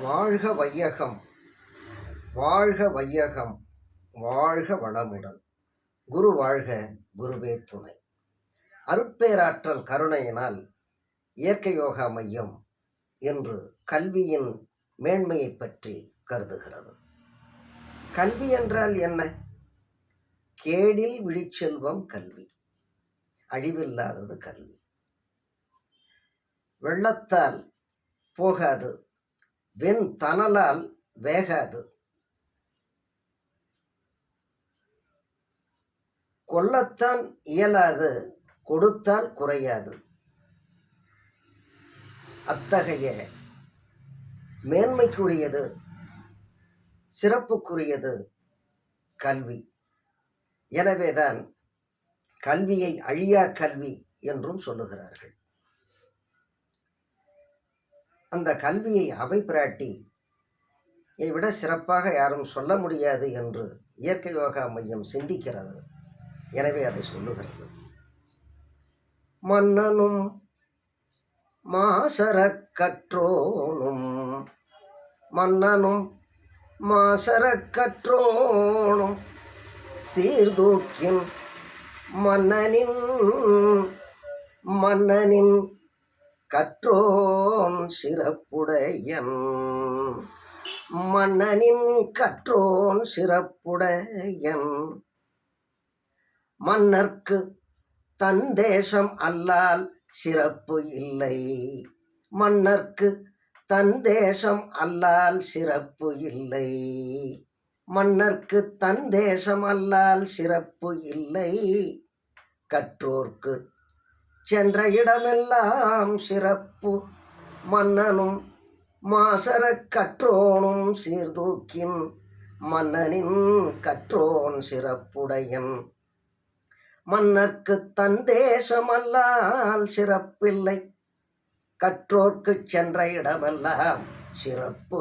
வாழ்க வையகம். வாழ்க வையகம். வாழ்க வளமுடன். குரு வாழ்க குருவே துணை. அருட்பேராற்றல் கருணையினால் இயற்கை யோகா மையம் என்று கல்வியின் மேன்மையை பற்றி கருதுகிறது. கல்வி என்றால் என்ன? கேடில் விழிச்செல்வம் கல்வி. அழிவில்லாதது கல்வி. வெள்ளத்தால் போகாது வெண் தணலால் வேகாது. கொல்லத்தான் இயலாது கொடுத்தால் குறையாது. அத்தகைய மேன்மைக்குரியது சிறப்புக்குரியது கல்வி. எனவேதான் கல்வியை அழியா கல்வி என்றும் சொல்லுகிறார்கள். அந்த கல்வியை அவை பிராட்டி இதை விட சிறப்பாக யாரும் சொல்ல முடியாது என்று இயற்கை யோகா மையம் சிந்திக்கிறது. எனவே அதை சொல்லுகிறது. மன்னனும் மாசர கற்றோனும் மன்னனும் மாசர கற்றோனும் சீர்தூக்கின் மன்னனின் மன்னனின் கற்றோன் சிறப்புடையன் மன்னனின் கற்றோன் சிறப்புடையன் மன்னர்க்கு தன் தேசம் அல்லால் சிறப்பு இல்லை. மன்னர்க்கு தன் தேசம் அல்லால் சிறப்பு இல்லை. மன்னர்க்கு தன் தேசம் அல்லால் சிறப்பு இல்லை. கற்றோர்க்கு சென்ற இடமெல்லாம் சிறப்பு. மன்னனும் மாசர கற்றோனும் சீர்தூக்கின் மன்னனின் கற்றோன் சிறப்புடையன். மன்னர்க்கு தன் தேசமல்லால் சிறப்பில்லை. கற்றோர்க்கு சென்ற இடமெல்லாம் சிறப்பு.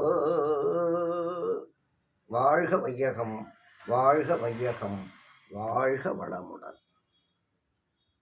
வாழ்க வையகம் வாழ்க வையகம் வாழ்க வளமுடன்.